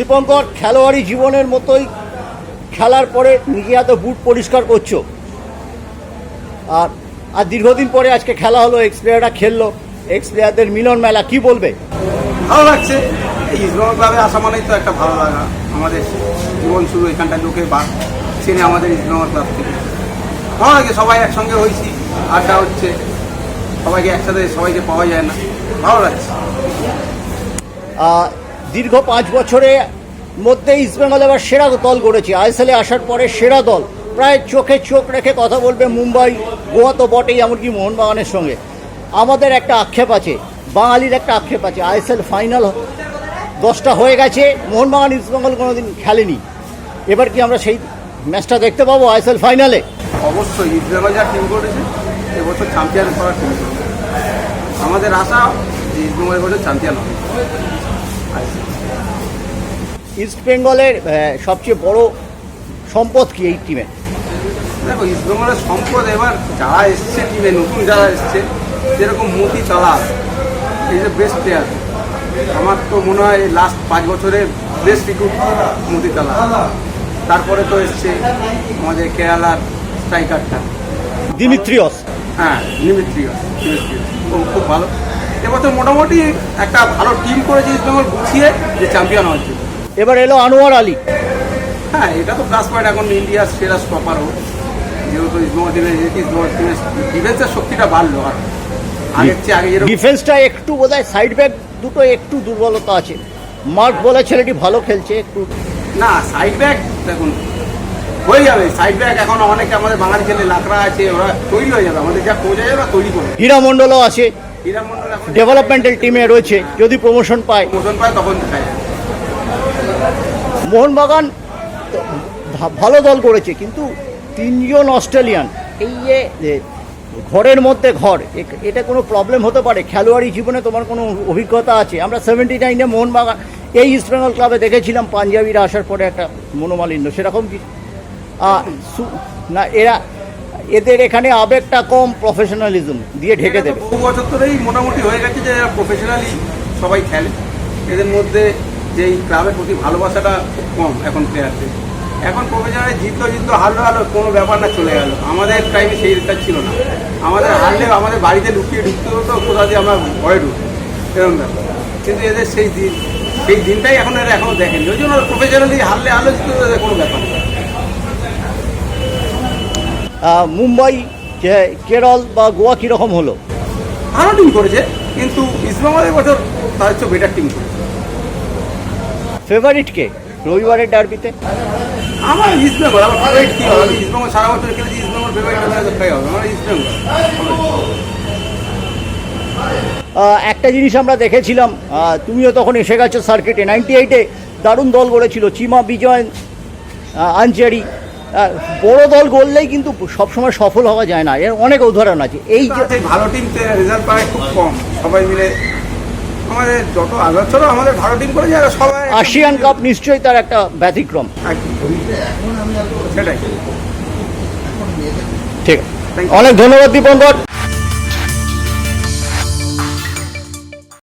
দীপঙ্কর খেলোয়াড়ি জীবনের মতোই খেলার পরে নিজে এত বুট পরিষ্কার করছ। আর আর দীর্ঘদিন পরে আজকে খেলা হলো এক্স প্লেয়াররা খেললো এক্স প্লেয়ারদের মিলন মেলা কি বলবে? ভালো লাগছে। ইসলাম ক্লাবে আসা মানেই তো একটা ভালো লাগা। আমাদের জীবন শুরু এখানটায় লোকে বা চেনে আমাদের ইসলাম ক্লাব থেকে। ভালো লাগে সবাই একসঙ্গে হয়েছি। আড্ডা হচ্ছে সবাইকে একসাথে সবাইকে পাওয়া যায় না। ভালো লাগছে। দীর্ঘ পাঁচ বছরে মধ্যে ইস্টবেঙ্গল এবার সেরা দল গড়েছে। আইএসএলে আসার পরে সেরা দল। প্রায় চোখে চোখ রেখে কথা বলবে মুম্বাই, গোয়া তো বটেই, এমনকি মোহনবাগানের সঙ্গে। আমাদের একটা আক্ষেপ আছে, বাঙালির একটা আক্ষেপ আছে। আইএসএল ফাইনাল দশটা হয়ে গেছে, মোহনবাগান ইস্টবেঙ্গল কোনোদিন খেলেনি। এবার কি আমরা সেই ম্যাচটা দেখতে পাবো আইএসএল ফাইনালে অবশ্যই ইসলাম যা টিম করেছে এবছর চ্যাম্পিয়ন করার টিম আমাদের আশা ইসলাম এবছর চ্যাম্পিয়ন হবে। ইস্টবেঙ্গলের আহ, সবচেয়ে বড় সম্পদ কি এই টিমে দেখো ইস্টবেঙ্গলের সম্পদ এবার যারা এসছে টিমে নতুন যারা এসছে যেরকম মতি তালাল এই যে বেস্ট প্লেয়ার আমার তো মনে হয় লাস্ট পাঁচ বছরে বেস্ট রিক্রুট মতি তালাল তারপরে তো এসছে আমাদের কেরালার স্ট্রাইকারটা দিমিত্রিয়স। হ্যাঁ নিমিত্রিয় ও খুব ভালো। এবছর মোটামুটি একটা ভালো টিম করেছে ইস্টবেঙ্গল গুছিয়ে যে চ্যাম্পিয়ন হচ্ছে এবার এলো আনোয়ার আলী। হ্যাঁ এটা তো প্লাস পয়েন্ট এখন ইন্ডিয়ার সেরা স্টপার হোক যেহেতু ইসলাম টিমের ইসলাম টিমের ডিফেন্সের শক্তিটা বাড়লো আর। আগের চেয়ে আগে ডিফেন্সটা একটু বোধহয় সাইড ব্যাক দুটো একটু দুর্বলতা আছে। মার্ক বলে ছেলেটি ভালো খেলছে একটু না সাইড ব্যাক দেখুন হয়ে যাবে। সাইড ব্যাক এখন অনেকে আমাদের বাঙালি ছেলে লাকড়া আছে ওরা তৈরি হয়ে যাবে। আমাদের যা কোচ আছে ওরা তৈরি করবে হীরা মণ্ডলও আছে। হীরা মন্ডল এখন ডেভেলপমেন্টাল টিমে রয়েছে। যদি প্রমোশন পায়। তখন মোহনবাগান ভালো দল করেছে কিন্তু তিনজন অস্ট্রেলিয়ান। এই যে ঘরের মধ্যে ঘর এটা কোনো প্রবলেম হতে পারে? খেলোয়াড়ি জীবনে তোমার কোনো অভিজ্ঞতা আছে? আমরা সেভেন্টি নাইনে মোহনবাগান এই ইস্টবেঙ্গল ক্লাবে দেখেছিলাম পাঞ্জাবিরা আসার পরে একটা মনোমালিন্য। সেরকম কি? আহ, সু- না এরা এদের এখানে আবেগটা কম প্রফেশনালিজম দিয়ে ঢেকে দেবে। বহু বছর ধরেই মোটামুটি হয়ে গেছে যে এরা প্রফেশনালি সবাই খেলে। এদের মধ্যে যে এই ক্লাবের প্রতি ভালোবাসাটা কম এখন প্লেয়ারদের এখন প্রফেশনালি জিতলো জিতলো হারলো হারলো কোনো ব্যাপার না চলে গেল। আমাদের টাইমে সেই রেটটা ছিল না। আমাদের হারলে আমাদের বাড়িতে লুকিয়ে ঢুকতে হতো কোথা দিয়ে আমরা ঘরে ঢুকতো এরকম ব্যাপার। কিন্তু এদের সেই দিন সেই দিনটাই এখন এরা এখনও দেখেনি। ওই জন্য প্রফেশনালি হারলে হারলে কোনো ব্যাপার না। মুম্বাই কেরল বা গোয়া কীরকম হলো? ভালো টিম করেছে কিন্তু ইসলামাবাদ বছর তার হচ্ছে বেটার টিম করেছে। ফেভারিট কে? রবিবারের ডার্বিতে আমার ইস্ট বেঙ্গল আমার ফেভারিট কি হবে ইস্ট বেঙ্গল সারা বছর খেলেছি ইস্ট বেঙ্গল ফেভারিট হবে তাই হবে আমার ইস্ট বেঙ্গল আহ, একটা জিনিস আমরা দেখেছিলাম তুমিও তখন এসে গেছো সার্কিটে নাইনটি এইটে দারুণ দল গড়েছিল চিমা বিজয় আহ, আনচারি আহ, বড় দল গড়লেই কিন্তু সবসময় সফল হওয়া যায় না। এর অনেক উদাহরণ আছে। এই যে ভালো টিম রেজাল্ট পায় খুব কম। সবাই মিলে আমাদের যত আলোচনা আমাদের ভালো টিম করে সবাই আশিয়ান কাপ নিশ্চয়ই তার একটা ব্যতিক্রম। সেটাই। ঠিক আছে। অনেক ধন্যবাদ দীপঙ্কর।